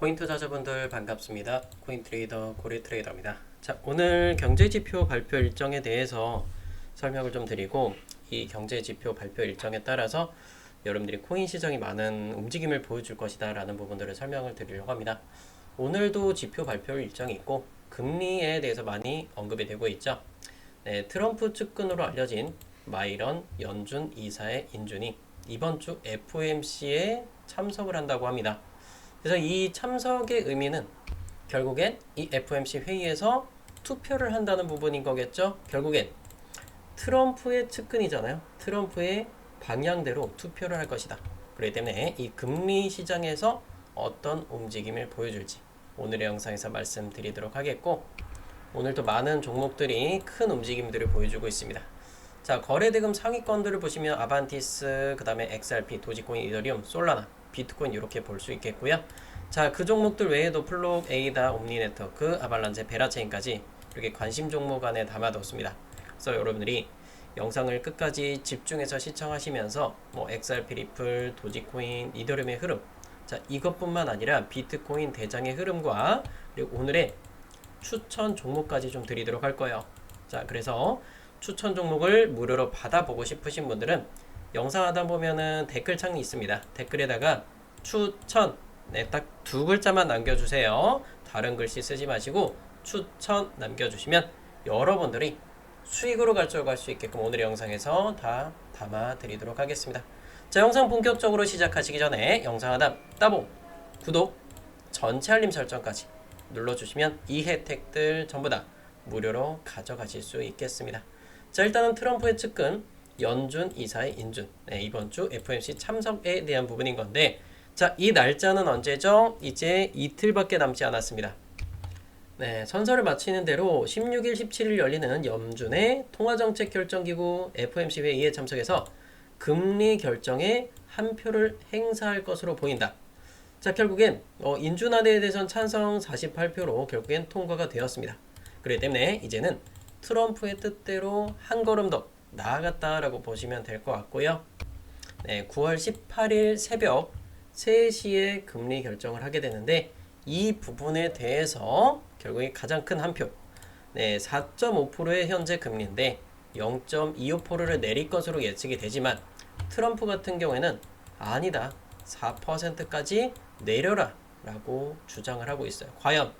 코인 투자자분들 반갑습니다. 코인 트레이더 고래 트레이더입니다. 자, 오늘 경제 지표 발표 일정에 대해서 설명을 좀 드리고 이 경제 지표 발표 일정에 따라서 여러분들이 코인 시장이 많은 움직임을 보여줄 것이다라는 부분들을 설명을 드리려고 합니다. 오늘도 지표 발표 일정이 있고 금리에 대해서 많이 언급이 되고 있죠. 네, 트럼프 측근으로 알려진 마이런 연준 이사의 인준이 이번 주 FOMC에 참석을 한다고 합니다. 그래서 이 참석의 의미는 결국엔 이 FOMC 회의에서 투표를 한다는 부분인 거겠죠. 결국엔 트럼프의 측근이잖아요. 트럼프의 방향대로 투표를 할 것이다. 그렇기 때문에 이 금리 시장에서 어떤 움직임을 보여줄지 오늘의 영상에서 말씀드리도록 하겠고 오늘도 많은 종목들이 큰 움직임들을 보여주고 있습니다. 자 거래대금 상위권들을 보시면 아반티스, 그 다음에 XRP, 도지코인, 이더리움, 솔라나, 비트코인 이렇게 볼 수 있겠고요. 자 그 종목들 외에도 플록, 에이다, 옴니네트워크, 아발란제, 베라체인까지 이렇게 관심 종목 안에 담아뒀습니다. 그래서 여러분들이 영상을 끝까지 집중해서 시청하시면서 뭐 XRP 리플, 도지코인, 이더리움의 흐름 자 이것뿐만 아니라 비트코인 대장의 흐름과 그리고 오늘의 추천 종목까지 좀 드리도록 할 거예요. 자 그래서 추천 종목을 무료로 받아보고 싶으신 분들은 영상 하다 보면은 댓글 창이 있습니다. 댓글에다가 추천 네, 딱 두 글자만 남겨주세요. 다른 글씨 쓰지 마시고 추천 남겨주시면 여러분들이 수익으로 가져갈 수 있게끔 오늘의 영상에서 다 담아 드리도록 하겠습니다. 자, 영상 본격적으로 시작하시기 전에 영상 하단 따봉, 구독, 전체 알림 설정까지 눌러주시면 이 혜택들 전부 다 무료로 가져가실 수 있겠습니다. 자, 일단은 트럼프의 측근 연준 이사의 인준 네, 이번 주 FOMC 참석에 대한 부분인 건데 자, 이 날짜는 언제죠? 이제 이틀밖에 남지 않았습니다. 네, 선서를 마치는 대로 16일, 17일 열리는 연준의 통화정책결정기구 FOMC 회의에 참석해서 금리 결정에 한 표를 행사할 것으로 보인다. 자, 결국엔 어, 인준안에 대해선 찬성 48표로 결국엔 통과가 되었습니다. 그렇기 때문에 이제는 트럼프의 뜻대로 한 걸음 더 나아갔다라고 보시면 될 것 같고요. 네, 9월 18일 새벽 3시에 금리 결정을 하게 되는데 이 부분에 대해서 결국에 가장 큰 한 표, 네, 4.5%의 현재 금리인데 0.25%를 내릴 것으로 예측이 되지만 트럼프 같은 경우에는 아니다. 4%까지 내려라 라고 주장을 하고 있어요. 과연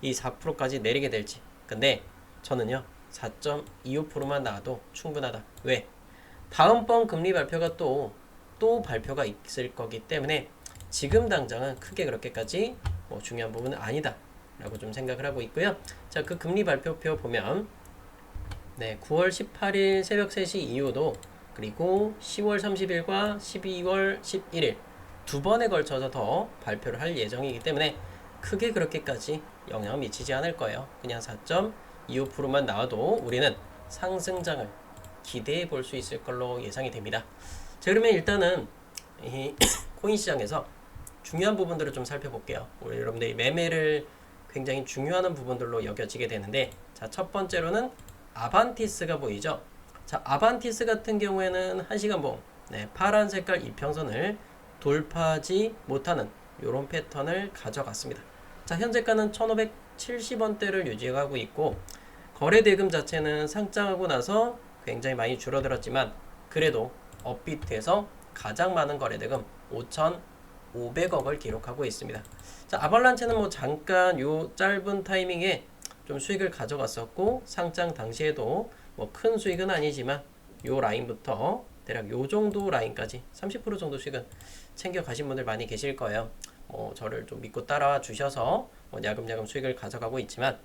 이 4%까지 내리게 될지. 근데 저는요. 4.25%만 나와도 충분하다. 왜? 다음번 금리 발표가 또, 또 발표가 있을 거기 때문에 지금 당장은 크게 그렇게까지 뭐 중요한 부분은 아니다. 라고 좀 생각을 하고 있고요. 자, 그 금리 발표표 보면 네, 9월 18일 새벽 3시 이후도 그리고 10월 30일과 12월 11일 두 번에 걸쳐서 더 발표를 할 예정이기 때문에 크게 그렇게까지 영향을 미치지 않을 거예요. 그냥 4.25%만 나와도 우리는 상승장을 기대해 볼 수 있을 걸로 예상이 됩니다. 자, 그러면 일단은 이 코인 시장에서 중요한 부분들을 좀 살펴볼게요. 우리 여러분들이 매매를 굉장히 중요한 부분들로 여겨지게 되는데 자, 첫 번째로는 아반티스가 보이죠. 자, 아반티스 같은 경우에는 1시간 봉 네, 파란 색깔 이평선을 돌파하지 못하는 이런 패턴을 가져갔습니다. 자, 현재가는 1,570원대를 유지하고 있고 거래 대금 자체는 상장하고 나서 굉장히 많이 줄어들었지만 그래도 업비트에서 가장 많은 거래 대금 5,500억을 기록하고 있습니다. 자, 아발란체는 뭐 잠깐 요 짧은 타이밍에 좀 수익을 가져갔었고 상장 당시에도 뭐 큰 수익은 아니지만 요 라인부터 대략 요 정도 라인까지 30% 정도 수익은 챙겨 가신 분들 많이 계실 거예요. 뭐 저를 좀 믿고 따라와 주셔서 뭐 야금야금 수익을 가져가고 있지만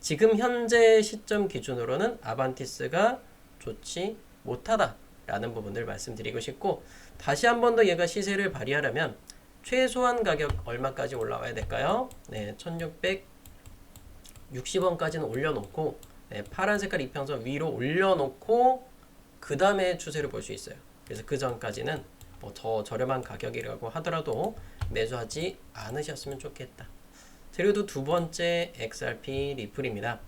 지금 현재 시점 기준으로는 아반티스가 좋지 못하다라는 부분들 말씀드리고 싶고 다시 한 번 더 얘가 시세를 발휘하려면 최소한 가격 얼마까지 올라와야 될까요? 네, 1660원까지는 올려놓고 네, 파란 색깔 이평선 위로 올려놓고 그 다음에 추세를 볼 수 있어요. 그래서 그 전까지는 뭐 더 저렴한 가격이라고 하더라도 매수하지 않으셨으면 좋겠다. 그리고 두 번째 XRP 리플입니다.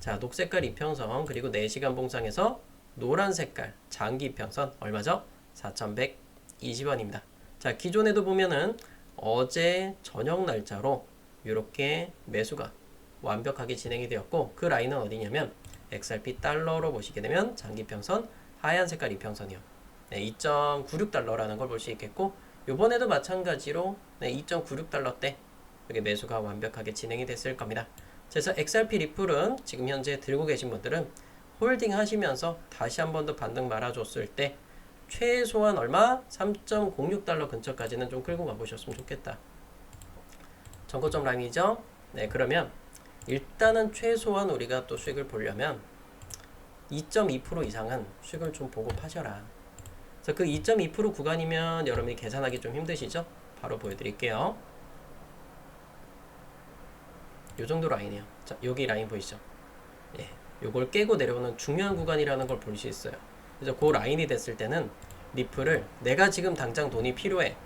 자, 녹색깔 이평선 그리고 4시간 봉상에서 노란 색깔 장기 이평선 얼마죠? 4,120원입니다. 자, 기존에도 보면은 어제 저녁 날짜로 이렇게 매수가 완벽하게 진행이 되었고 그 라인은 어디냐면 XRP 달러로 보시게 되면 장기 평선 하얀 색깔 이평선이요. 네, 2.96달러라는 걸 볼 수 있겠고 요번에도 마찬가지로 네, 2.96달러대 여기 매수가 완벽하게 진행이 됐을 겁니다. 그래서 XRP 리플은 지금 현재 들고 계신 분들은 홀딩 하시면서 다시 한 번 더 반등 말아줬을 때 최소한 얼마? 3.06달러 근처까지는 좀 끌고 가보셨으면 좋겠다. 전고점 라인이죠? 네, 그러면 일단은 최소한 우리가 또 수익을 보려면 2.2% 이상은 수익을 좀 보고 파셔라. 그래서 그 2.2% 구간이면 여러분이 계산하기 좀 힘드시죠? 바로 보여드릴게요. 요 정도 라인이에요. 자, 여기 라인 보이시죠? 예, 요걸 깨고 내려오는 중요한 구간이라는 걸 볼 수 있어요. 그래서 그 라인이 됐을 때는 리플을 내가 지금 당장 돈이 필요해.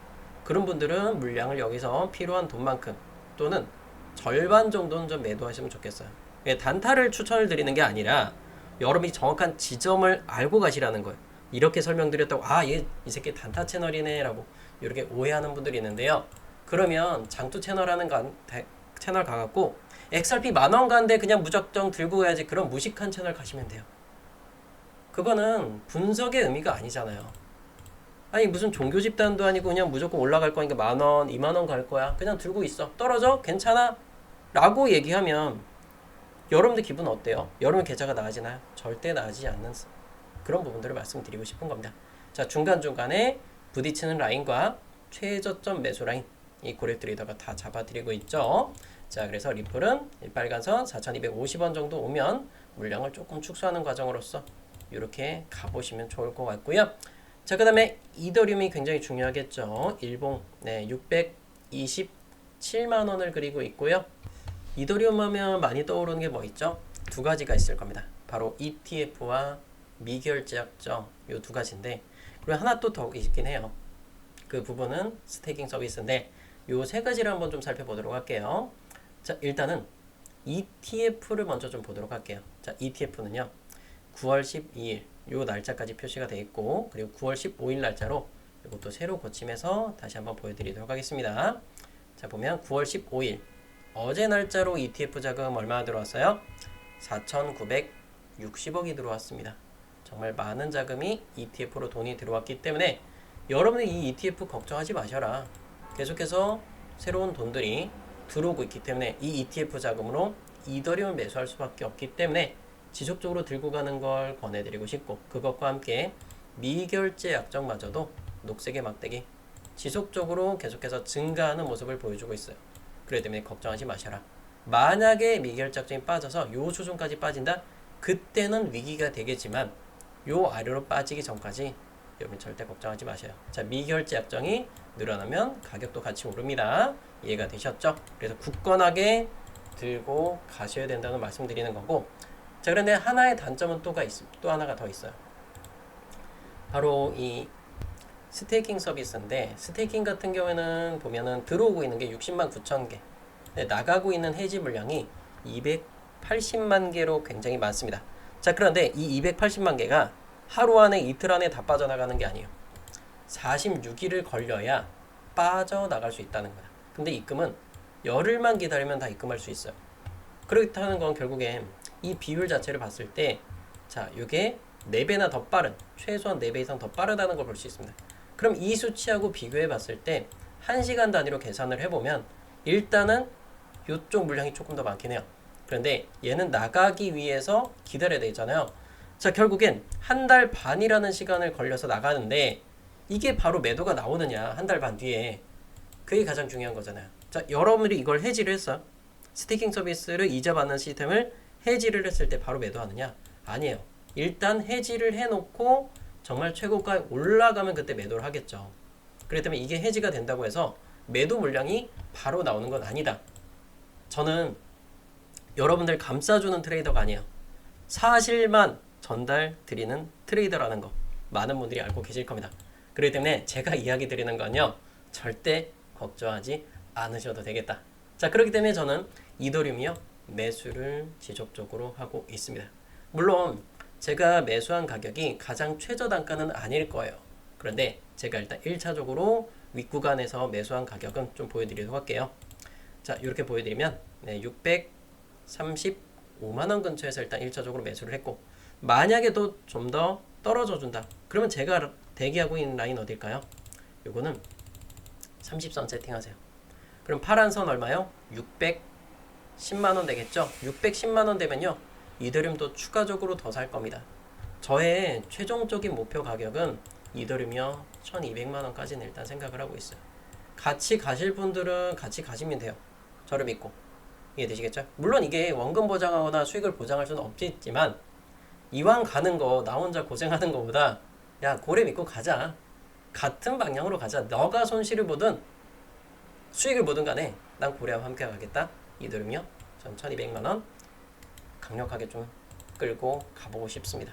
그런 분들은 물량을 여기서 필요한 돈만큼 또는 절반 정도는 좀 매도하시면 좋겠어요. 예, 단타를 추천을 드리는 게 아니라 여러분이 정확한 지점을 알고 가시라는 거예요. 이렇게 설명드렸다고 아, 얘 이 새끼 단타 채널이네라고 이렇게 오해하는 분들이 있는데요. 그러면 장투 채널하는 가, 대, 채널 가갖고 XRP 만원 가는데 그냥 무작정 들고 가야지 그런 무식한 채널 가시면 돼요. 그거는 분석의 의미가 아니잖아요. 아니 무슨 종교 집단도 아니고 그냥 무조건 올라갈 거니까 만 원, 이만 원 갈 거야. 그냥 들고 있어. 떨어져? 괜찮아? 라고 얘기하면 여러분들 기분 어때요? 여러분 계좌가 나아지나요? 절대 나아지지 않는 그런 부분들을 말씀드리고 싶은 겁니다. 자 중간중간에 부딪히는 라인과 최저점 매수 라인 이 고려 트레이더가 다 잡아드리고 있죠. 자 그래서 리플은 이 빨간선 4,250원 정도 오면 물량을 조금 축소하는 과정으로서 이렇게 가보시면 좋을 것 같고요. 자, 그 다음에 이더리움이 굉장히 중요하겠죠. 일봉, 네, 627만 원을 그리고 있고요. 이더리움 하면 많이 떠오르는 게 뭐 있죠? 두 가지가 있을 겁니다. 바로 ETF와 미결제 약정 요 두 가지인데 그리고 하나 또 더 있긴 해요. 그 부분은 스테이킹 서비스인데 요 세 가지를 한번 좀 살펴보도록 할게요. 자, 일단은 ETF를 먼저 좀 보도록 할게요. 자, ETF는요. 9월 12일 요 날짜까지 표시가 되어 있고 그리고 9월 15일 날짜로 이것도 새로 고침해서 다시 한번 보여드리도록 하겠습니다. 자 보면 9월 15일 어제 날짜로 ETF 자금 얼마나 들어왔어요? 4,960억이 들어왔습니다. 정말 많은 자금이 ETF로 돈이 들어왔기 때문에 여러분이 이 ETF 걱정하지 마셔라. 계속해서 새로운 돈들이 들어오고 있기 때문에 이 ETF 자금으로 이더리움을 매수할 수밖에 없기 때문에 지속적으로 들고 가는 걸 권해드리고 싶고 그것과 함께 미결제 약정마저도 녹색의 막대기 지속적으로 계속해서 증가하는 모습을 보여주고 있어요. 그렇기 때문에 걱정하지 마셔라. 만약에 미결제 약정이 빠져서 요 수준까지 빠진다? 그때는 위기가 되겠지만 요 아래로 빠지기 전까지 여러분 절대 걱정하지 마셔요. 자, 미결제 약정이 늘어나면 가격도 같이 오릅니다. 이해가 되셨죠? 그래서 굳건하게 들고 가셔야 된다는 말씀드리는 거고 자 그런데 하나의 단점은 또가 있, 또 하나가 더 있어요. 바로 이 스테이킹 서비스인데 스테이킹 같은 경우에는 보면은 들어오고 있는 게 60만 9천 개, 나가고 있는 해지 물량이 280만 개로 굉장히 많습니다. 자 그런데 이 280만 개가 하루 안에 이틀 안에 다 빠져나가는 게 아니에요. 46일을 걸려야 빠져나갈 수 있다는 거야. 근데 입금은 열흘만 기다리면 다 입금할 수 있어요. 그렇다는 건 결국엔 이 비율 자체를 봤을 때 자, 이게 4배나 더 빠른 최소한 4배 이상 더 빠르다는 걸 볼 수 있습니다. 그럼 이 수치하고 비교해 봤을 때 1시간 단위로 계산을 해보면 일단은 이쪽 물량이 조금 더 많긴 해요. 그런데 얘는 나가기 위해서 기다려야 되잖아요. 자, 결국엔 한 달 반이라는 시간을 걸려서 나가는데 이게 바로 매도가 나오느냐, 한 달 반 뒤에. 그게 가장 중요한 거잖아요. 자, 여러분들이 이걸 해지를 했어요. 스테이킹 서비스를 이자 받는 시스템을 해지를 했을 때 바로 매도하느냐? 아니에요. 일단 해지를 해놓고 정말 최고가에 올라가면 그때 매도를 하겠죠. 때문에 이게 해지가 된다고 해서 매도 물량이 바로 나오는 건 아니다. 저는 여러분들 감싸주는 트레이더가 아니에요. 사실만 전달 드리는 트레이더라는 거 많은 분들이 알고 계실 겁니다. 그렇기 때문에 제가 이야기 드리는 건요 절대 걱정하지 않으셔도 되겠다. 자 그렇기 때문에 저는 이더리움이요 매수를 지속적으로 하고 있습니다. 물론 제가 매수한 가격이 가장 최저 단가는 아닐 거예요. 그런데 제가 일단 1차적으로 윗구간에서 매수한 가격은 좀 보여드리도록 할게요. 자, 이렇게 보여드리면 네, 635만 원 근처에서 일단 1차적으로 매수를 했고 만약에 또좀더 떨어져 준다. 그러면 제가 대기하고 있는 라인 어딜까요? 요거는 30선 세팅하세요. 그럼 파란 선 얼마요? 610만 원 되겠죠? 610만 원 되면요. 이더리움도 추가적으로 더 살 겁니다. 저의 최종적인 목표 가격은 이더리움이요. 1200만 원까지는 일단 생각을 하고 있어요. 같이 가실 분들은 같이 가시면 돼요. 저를 믿고. 이해되시겠죠? 물론 이게 원금 보장하거나 수익을 보장할 수는 없겠지만 이왕 가는 거 나 혼자 고생하는 거보다 야 고래 믿고 가자. 같은 방향으로 가자. 너가 손실을 보든 수익을 보든 간에 난 고래와 함께 가겠다. 이들은요. 전 1200만 원 강력하게 좀 끌고 가보고 싶습니다.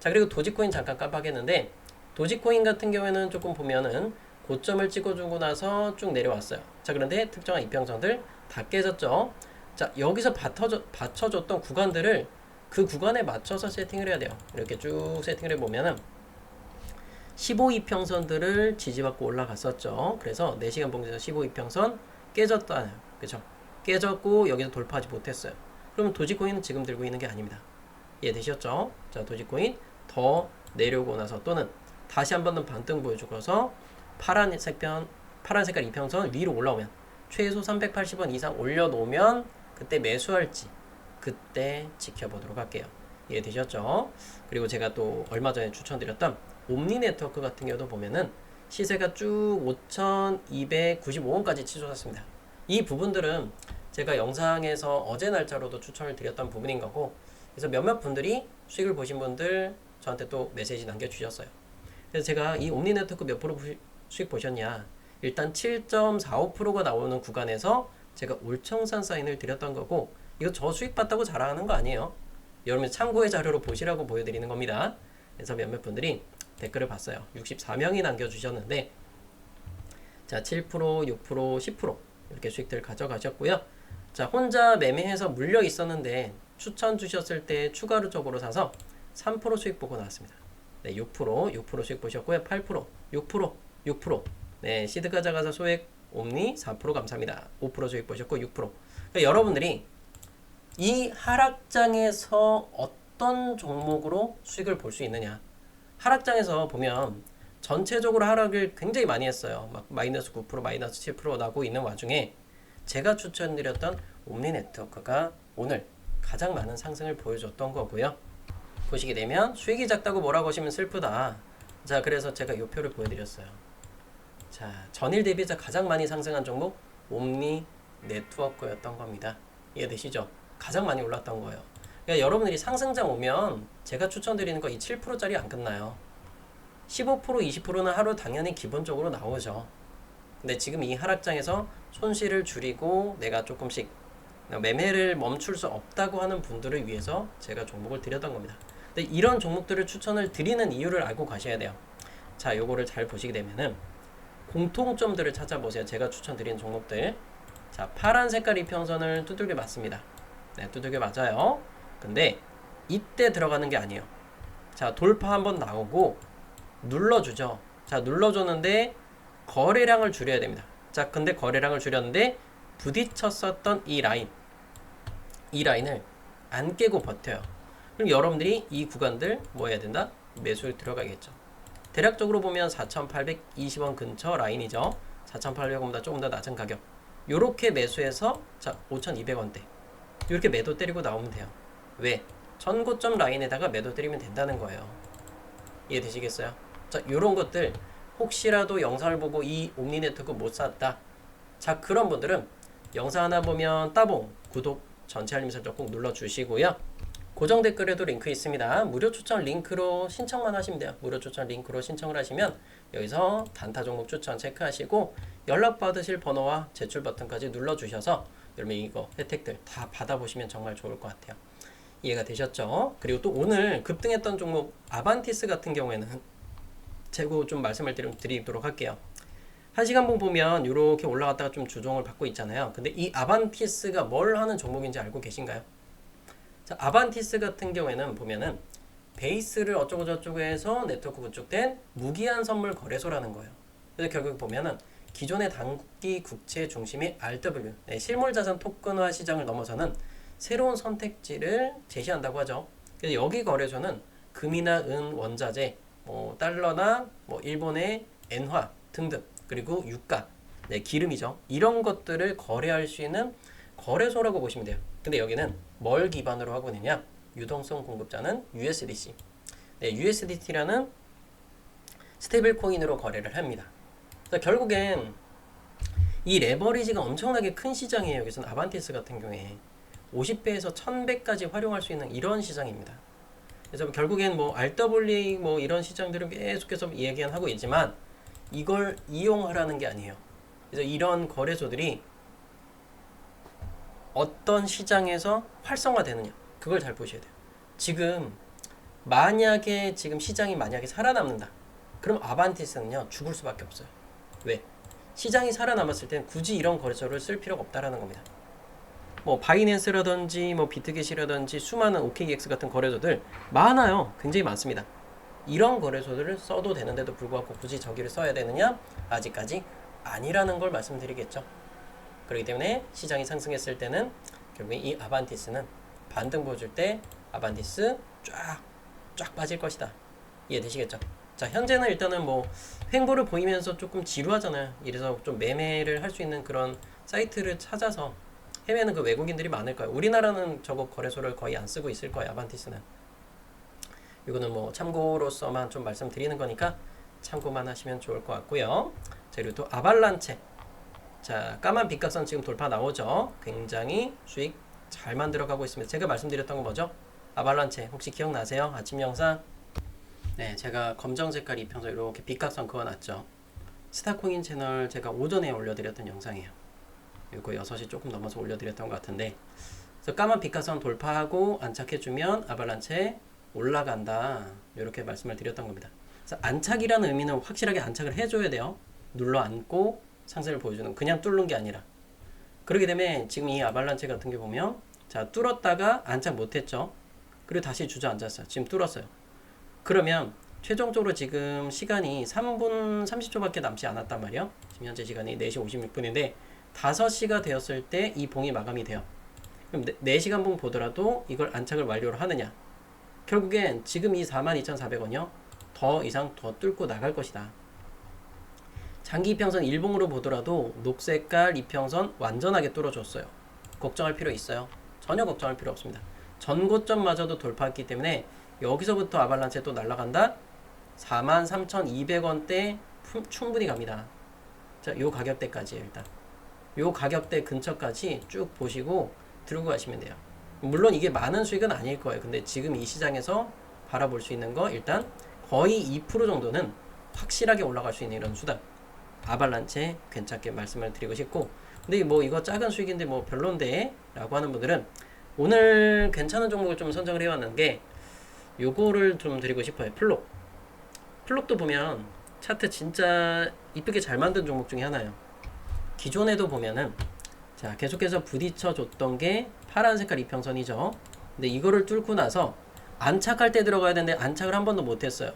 자 그리고 도지코인 잠깐 깜빡했는데 도지코인 같은 경우에는 조금 보면은 고점을 찍어주고 나서 쭉 내려왔어요. 자 그런데 특정한 이평선들 다 깨졌죠. 자 여기서 받쳐줘, 받쳐줬던 구간들을 그 구간에 맞춰서 세팅을 해야 돼요. 이렇게 쭉 세팅을 해보면은 15이평선들을 지지받고 올라갔었죠. 그래서 4시간 봉지에서 15이평선 깨졌다. 그죠? 깨졌고 여기서 돌파하지 못했어요. 그러면 도지코인은 지금 들고 있는 게 아닙니다. 이해되셨죠? 자, 도지코인 더 내려오고 나서 또는 다시 한 번 더 반등 보여주고서 파란색 편, 파란 색깔 이평선 위로 올라오면 최소 380원 이상 올려놓으면 그때 매수할지 그때 지켜보도록 할게요. 이해되셨죠? 그리고 제가 또 얼마 전에 추천드렸던 옴니 네트워크 같은 경우도 보면은 시세가 쭉 5,295원까지 치솟았습니다. 이 부분들은 제가 영상에서 어제 날짜로도 추천을 드렸던 부분인 거고 그래서 몇몇 분들이 수익을 보신 분들 저한테 또 메시지 남겨주셨어요. 그래서 제가 이 옴니 네트워크 몇 프로 부- 수익 보셨냐 일단 7.45%가 나오는 구간에서 제가 올청산 사인을 드렸던 거고 이거 저 수익 봤다고 자랑하는 거 아니에요. 여러분 참고의 자료로 보시라고 보여드리는 겁니다. 그래서 몇몇 분들이 댓글을 봤어요. 64명이 남겨주셨는데 자 7%, 6%, 10% 이렇게 수익들 가져가셨고요. 자 혼자 매매해서 물려 있었는데 추천 주셨을 때 추가로 적으로 사서 3% 수익 보고 나왔습니다. 네, 6%, 6% 수익 보셨고요. 8%, 6%, 6%. 네, 시드 가져가서 소액 옴니 4% 감사합니다. 5% 수익 보셨고 6%. 그러니까 여러분들이 이 하락장에서 어떤 종목으로 수익을 볼 수 있느냐? 하락장에서 보면 전체적으로 하락을 굉장히 많이 했어요. 막 마이너스 9%, 마이너스 7% 나고 있는 와중에 제가 추천드렸던 옴니 네트워크가 오늘 가장 많은 상승을 보여줬던 거고요. 보시게 되면 수익이 작다고 뭐라고 하시면 슬프다. 자, 그래서 제가 이 표를 보여드렸어요. 자, 전일 대비해서 가장 많이 상승한 종목 옴니 네트워크였던 겁니다. 이해되시죠? 가장 많이 올랐던 거예요. 그러니까 여러분들이 상승장 오면 제가 추천드리는 거 이 7%짜리 안 끝나요. 15% 20%는 하루 당연히 기본적으로 나오죠. 근데 지금 이 하락장에서 손실을 줄이고 내가 조금씩 매매를 멈출 수 없다고 하는 분들을 위해서 제가 종목을 드렸던 겁니다. 근데 이런 종목들을 추천을 드리는 이유를 알고 가셔야 돼요. 자, 요거를 잘 보시게 되면은 공통점들을 찾아보세요. 제가 추천드리는 종목들. 자, 파란 색깔 이평선을 두들겨 맞습니다. 네, 두들겨 맞아요. 근데 이때 들어가는 게 아니에요. 자, 돌파 한번 나오고 눌러주죠. 자, 눌러줬는데 거래량을 줄여야 됩니다. 자, 근데 거래량을 줄였는데 부딪혔었던 이 라인, 이 라인을 안 깨고 버텨요. 그럼 여러분들이 이 구간들 뭐 해야 된다? 매수를 들어가겠죠. 대략적으로 보면 4,820원 근처 라인이죠. 4,800원보다 조금 더 낮은 가격. 요렇게 매수해서 자 5,200원대. 이렇게 매도 때리고 나오면 돼요. 왜? 전고점 라인에다가 매도 때리면 된다는 거예요. 이해되시겠어요? 자, 요런 것들 혹시라도 영상을 보고 이 옴니 네트워크 못 샀다. 자, 그런 분들은 영상 하나 보면 따봉, 구독, 전체 알림 설정 꼭 눌러 주시고요. 고정 댓글에도 링크 있습니다. 무료 추천 링크로 신청만 하시면 돼요. 무료 추천 링크로 신청을 하시면 여기서 단타 종목 추천 체크하시고 연락 받으실 번호와 제출 버튼까지 눌러 주셔서 여러분 이거 혜택들 다 받아보시면 정말 좋을 것 같아요. 이해가 되셨죠? 그리고 또 오늘 급등했던 종목 아반티스 같은 경우에는 재고 좀 말씀을 드리- 드리도록 할게요. 한 시간봉 보면 이렇게 올라갔다가 좀 주종을 받고 있잖아요. 근데 이 아반티스가 뭘 하는 종목인지 알고 계신가요? 자, 아반티스 같은 경우에는 보면은 베이스를 어쩌고 저쩌고 해서 네트워크 구축된 무기한 선물 거래소라는 거예요. 그래서 결국 보면은 기존의 단기 국채 중심의 RW 네, 실물 자산 토큰화 시장을 넘어서는 새로운 선택지를 제시한다고 하죠. 그래서 여기 거래소는 금이나 은, 원자재, 뭐 달러나 뭐 일본의 엔화 등등 그리고 유가, 네, 기름이죠. 이런 것들을 거래할 수 있는 거래소라고 보시면 돼요. 근데 여기는 뭘 기반으로 하고 있느냐? 유동성 공급자는 USDC. 네, USDT라는 스테이블 코인으로 거래를 합니다. 결국엔 이 레버리지가 엄청나게 큰 시장이에요. 여기서는 아반티스 같은 경우에 50배에서 1000배까지 활용할 수 있는 이런 시장입니다. 그래서 결국엔 뭐 RWA 뭐 이런 시장들은 계속해서 이야기하고 있지만 이걸 이용하라는 게 아니에요. 그래서 이런 거래소들이 어떤 시장에서 활성화되느냐 그걸 잘 보셔야 돼요. 지금 만약에 지금 시장이 만약에 살아남는다. 그럼 아반티스는요 죽을 수밖에 없어요. 왜? 시장이 살아남았을 땐 굳이 이런 거래소를 쓸 필요가 없다라는 겁니다. 뭐 바이낸스라든지 뭐 비트겟이라든지 수많은 OKX 같은 거래소들 많아요. 굉장히 많습니다. 이런 거래소들을 써도 되는데도 불구하고 굳이 저기를 써야 되느냐? 아직까지 아니라는 걸 말씀드리겠죠. 그렇기 때문에 시장이 상승했을 때는 결국에 이 아반티스는 반등 보여줄 때 아반티스 쫙 쫙 빠질 것이다. 이해되시겠죠? 자 현재는 일단은 뭐 횡보를 보이면서 조금 지루하잖아요. 이래서 좀 매매를 할 수 있는 그런 사이트를 찾아서 해외는 그 외국인들이 많을 거예요. 우리나라는 저거 거래소를 거의 안 쓰고 있을 거예요. 아반티스는. 이거는 뭐 참고로서만 좀 말씀드리는 거니까 참고만 하시면 좋을 것 같고요. 자 그리고 또 아발란체. 자 까만 빗각선 지금 돌파 나오죠. 굉장히 수익 잘 만들어 가고 있습니다. 제가 말씀드렸던 건 뭐죠? 아발란체 혹시 기억나세요? 아침 영상? 네, 제가 검정 색깔 이평선 이렇게 빗각선 그어놨죠. 스타코인 채널 제가 오전에 올려드렸던 영상이에요. 이거 6시 조금 넘어서 올려드렸던 것 같은데 그래서 까만 빗각선 돌파하고 안착해주면 아발란체 올라간다 이렇게 말씀을 드렸던 겁니다. 그래서 안착이라는 의미는 확실하게 안착을 해줘야 돼요. 눌러 앉고 상승을 보여주는 그냥 뚫는 게 아니라 그렇기 때문에 지금 이 아발란체 같은 게 보면 자 뚫었다가 안착 못했죠. 그리고 다시 주저앉았어요. 지금 뚫었어요. 그러면 최종적으로 지금 시간이 3분 30초밖에 남지 않았단 말이에요. 지금 현재 시간이 4시 56분인데 5시가 되었을 때 이 봉이 마감이 돼요. 그럼 4시간 봉 보더라도 이걸 안착을 완료를 하느냐? 결국엔 지금 이 42,400원이요. 더 이상 더 뚫고 나갈 것이다. 장기 이평선 일봉으로 보더라도 녹색깔 이평선 완전하게 뚫어줬어요. 걱정할 필요 있어요? 전혀 걱정할 필요 없습니다. 전고점마저도 돌파했기 때문에 여기서부터 아발란체 또 날아간다? 43,200원대 충분히 갑니다. 자, 요 가격대까지 일단. 요 가격대 근처까지 쭉 보시고 들고 가시면 돼요. 물론 이게 많은 수익은 아닐 거예요. 근데 지금 이 시장에서 바라볼 수 있는 거 일단 거의 2% 정도는 확실하게 올라갈 수 있는 이런 수단. 아발란체 괜찮게 말씀을 드리고 싶고 근데 뭐 이거 작은 수익인데 뭐 별론데 라고 하는 분들은 오늘 괜찮은 종목을 좀 선정을 해왔는 게 요거를 좀 드리고 싶어요. 플록. 플록도 보면 차트 진짜 이쁘게 잘 만든 종목 중에 하나예요. 기존에도 보면은 자 계속해서 부딪혀 줬던 게 파란 색깔 이평선이죠. 근데 이거를 뚫고 나서 안착할 때 들어가야 되는데 안착을 한 번도 못했어요.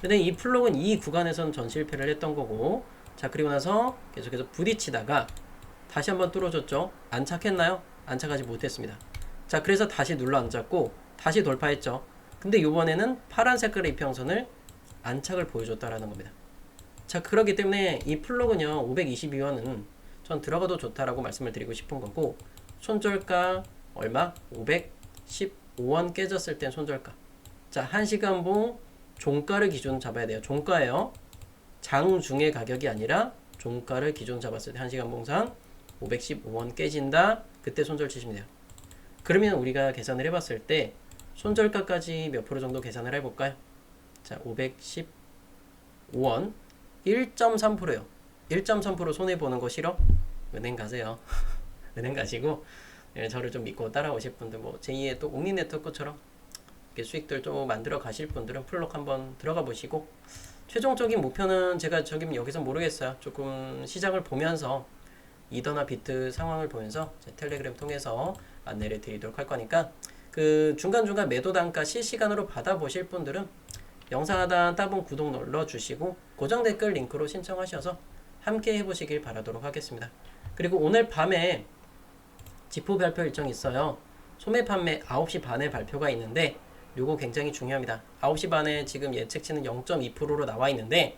근데 이 플록은 이 구간에서는 전 실패를 했던 거고 자 그리고 나서 계속해서 부딪히다가 다시 한번 뚫어줬죠? 안착했나요? 안착하지 못했습니다. 자 그래서 다시 눌러 앉았고 다시 돌파했죠. 근데 이번에는 파란 색깔의 이평선을 안착을 보여줬다라는 겁니다. 자 그렇기 때문에 이 플록은요 522원은 전 들어가도 좋다라고 말씀을 드리고 싶은 거고 손절가 얼마? 515원 깨졌을 땐 손절가. 자 1시간 봉 종가를 기준 잡아야 돼요. 종가예요 장중의 가격이 아니라 종가를 기준 잡았을 때 1시간 봉상 515원 깨진다. 그때 손절 치시면 돼요. 그러면 우리가 계산을 해봤을 때 손절가까지 몇 프로 정도 계산을 해볼까요? 자, 515원 1.3%요. 1.3% 손해 보는 거 싫어? 은행 가세요. 은행 가시고 예, 저를 좀 믿고 따라오실 분들 뭐 제2의 또 옥리 네트워크처럼 수익들 좀 만들어 가실 분들은 플럭 한번 들어가 보시고 최종적인 목표는 제가 저기 여기서 모르겠어요. 조금 시장을 보면서 이더나 비트 상황을 보면서 텔레그램 통해서 안내를 드리도록 할 거니까 그 중간중간 매도 단가 실시간으로 받아보실 분들은 영상 하단 따봉 구독 눌러주시고 고정 댓글 링크로 신청하셔서 함께 해보시길 바라도록 하겠습니다. 그리고 오늘 밤에 지포 발표 일정이 있어요. 소매 판매 9시 반에 발표가 있는데 요거 굉장히 중요합니다. 9시 반에 지금 예측치는 0.2%로 나와 있는데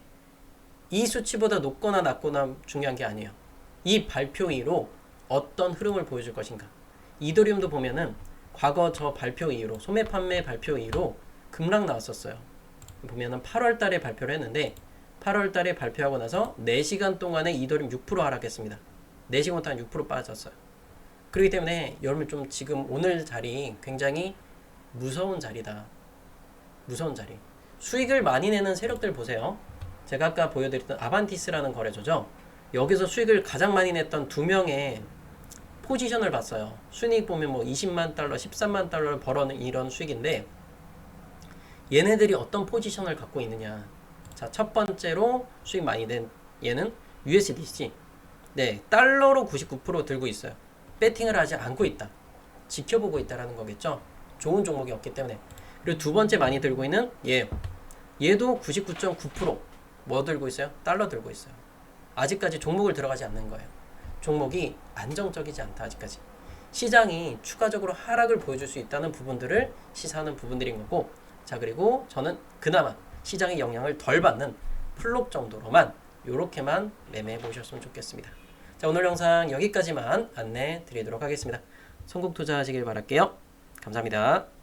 이 수치보다 높거나 낮거나 중요한 게 아니에요. 이 발표 이후로 어떤 흐름을 보여줄 것인가. 이더리움도 보면은 과거 저 발표 이후로 소매 판매 발표 이후로 급락 나왔었어요. 보면은 8월 달에 발표를 했는데 8월 달에 발표하고 나서 4시간 동안에 이더리움 6% 하락했습니다. 4시간 동안 6% 빠졌어요. 그렇기 때문에 여러분 좀 지금 오늘 자리 굉장히 무서운 자리다. 무서운 자리. 수익을 많이 내는 세력들 보세요. 제가 아까 보여드렸던 아반티스라는 거래소죠. 여기서 수익을 가장 많이 냈던 두 명의 포지션을 봤어요. 순이익 보면 뭐 20만 달러, 13만 달러를 벌어는 이런 수익인데 얘네들이 어떤 포지션을 갖고 있느냐. 자, 첫 번째로 수익 많이 낸 얘는 USDC. 네, 달러로 99% 들고 있어요. 배팅을 하지 않고 있다. 지켜보고 있다라는 거겠죠. 좋은 종목이 없기 때문에. 그리고 두 번째 많이 들고 있는 얘. 얘도 99.9%뭐 들고 있어요? 달러 들고 있어요. 아직까지 종목을 들어가지 않는 거예요. 종목이 안정적이지 않다 아직까지. 시장이 추가적으로 하락을 보여줄 수 있다는 부분들을 시사하는 부분들인 거고 자 그리고 저는 그나마 시장의 영향을 덜 받는 플롭 정도로만 요렇게만 매매해 보셨으면 좋겠습니다. 자 오늘 영상 여기까지만 안내 드리도록 하겠습니다. 성공 투자하시길 바랄게요. 감사합니다.